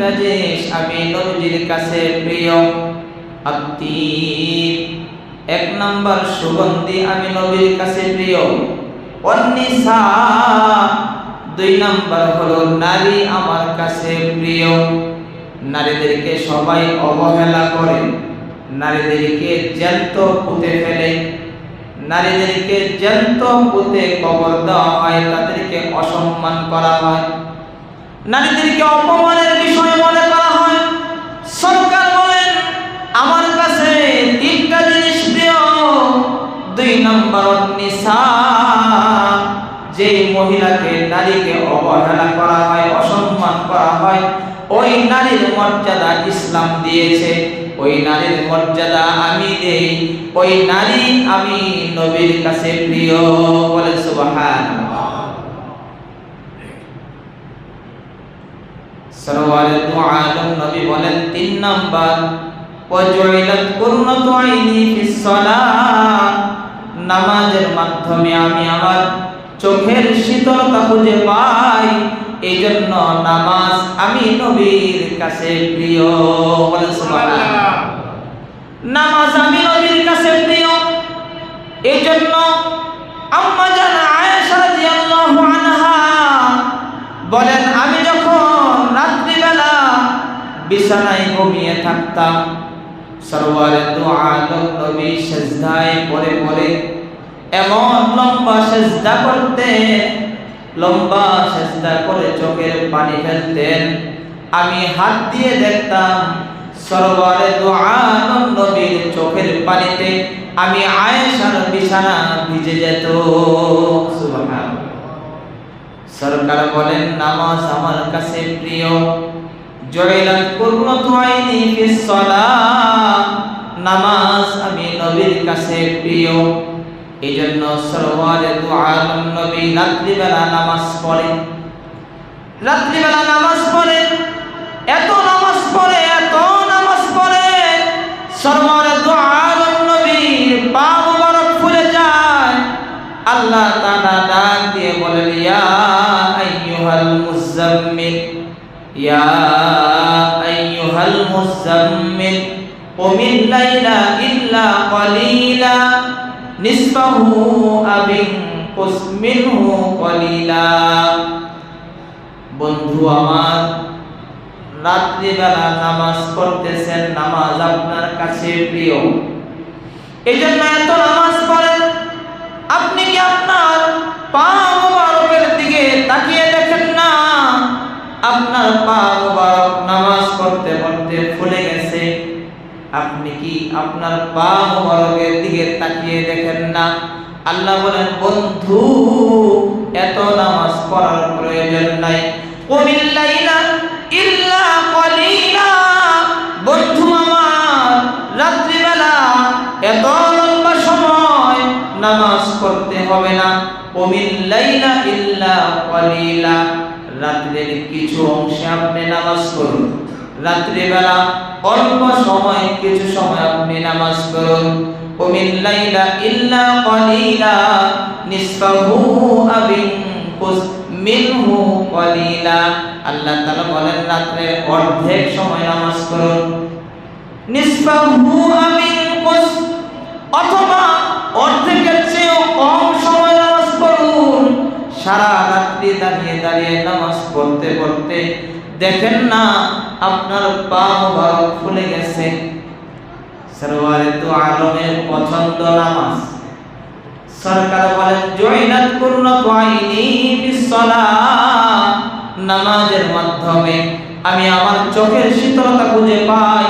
তিনটা জিনিস আমি নবীজির কাছে প্রিয় আত্মীর এক নাম্বার সুগন্ধি আমি নবীর কাছে প্রিয়। অন্নিসা, দুই নাম্বার হলো নারী আমার কাছে প্রিয়। নারীদেরকে সবাই অবহেলা করে, নারীদেরকে জ্যান্ত পুঁতে ফেলে। নারীদেরকে জ্যান্ত পুঁতে কবর দেওয়া হয়, তাদেরকে অসম্মান করা হয়। নারীদেরকে অপমানের বিষয় মনে করা হয়। সরকার বলেন, আমার কাছে তিনটা জিনিস প্রিয়। দুই নম্বর যে মহিলাকে নারীকে অবহেলা করা হয়, অসম্মান করা হয়, ওই নারীর মর্যাদা ইসলাম দিয়েছে। ওই নারীর মর্যাদা আমি দেই। ওই নারী আমি নবীর কাছে প্রিয় বলে সুবহানাল্লাহ। সরওয়ারে আলম নবী বলেন তিন নাম্বার, ওয়াজুইলাত কুররাতু আইনি ফিস সালাত নামাজের মাধ্যমে আমি আমার চোখের শীতলতা খুঁজে পাই। এই জন্য নামাজ আমি নবীর কাছে প্রিয়। বলে সুবহানাল্লাহ। নামাজ আমি নবীর কাছে প্রিয়। এই জন্য আম্মা জান আয়েশা রাদিয়াল্লাহু আনহা বলেন, আমি বিছানায় ঘুমিয়ে থাকতাম। সরওয়ারে দু আলম নবী সেজদায় পরে পরে এমন লম্বা সেজদা করতেন, লম্বা সেজদা করে চোখের পানি ফেলতেন। আমি হাত দিয়ে দেখতাম সরওয়ারে দু আলম নবীর চোখের পানিতে আমি আয়েশার বিছানা ভিজে যেত। সুবহানাল্লাহ। সরকার বলেন, নামাজ আমার কাছে প্রিয়। জয়লাত কুররাতু আইনি ফিস নামাজ আমি নবীর কাছে প্রিয়। এই জন্য সরওয়ারে দু আলম নবী, রাত্রিবেলা নামাজ পড়ে। রাত্রিবেলা নামাজ পড়ে, এত নামাজ পড়ে, এত নামাজ পড়ে। সরওয়ারে দু আলম নবীর পা মুবারক ফুলে যায়। আল্লাহ তাআলা ডাক দিয়ে বলেন, ইয়া আইয়ুহাল মুজাম্মিল ইয়া আইয়ুহাল মুজাম্মিল কুমিল লাইলা ইল্লা কলিলা নিসফাহু আবিন কুসমিনহু কলিলা বন্ধু আমার, রাত্রিবেলা নামাজ পড়তেছেন, নামাজ আপনার কাছে প্রিয়। এই জন্য এত নামাজ পড়েন, আপনি কি আপনার পা মুবারকের দিকে তাকিয়ে দেখেন না? আপনার পা আপনি কি আপনার পা মুবারকের দিকে তাকিয়ে দেখেন না? আল্লাহ বলেন, বন্ধু, এত নামাজ পড়ার প্রয়োজন নাই। কুমিল লাইলা ইল্লা কলিলা। বন্ধু আমার রাত্রিবেলা এত লম্বা সময় নামাজ পড়তে হবে না। কুমিল লাইলা ইল্লা কলিলা। রাত্রের কিছু অংশে আপনি নামাজ পড়ুন। রাত্রিবেলা অল্প সময়, কিছু সময় আপনি নামাজ পড়ুন। কুমিল লাইলা ইল্লা কলিলা, নিসফাহু আবিন কুস মিনহু কলিলা। আল্লাহ তাআলা বলেন, রাত্রে অর্ধেক সময় নামাজ পড়ুন। নিসফাহু আবিন কুস, অথবা অর্ধেকের চেয়েও কম সময় নামাজ পড়ুন। সারা রাত্রি দাঁড়িয়ে দাঁড়িয়ে নামাজ পড়তে পড়তে দেখেন না আপনার পা মুবারক ফুলে গেছে। সরওয়ারে তো আলমের পছন্দ নামাজ। সরকার বলেন জয়নাত কুররাতু আইনি বিসসালাহ নামাজের মাধ্যমে আমি আমার চোখের শীতলতা খুঁজে পাই।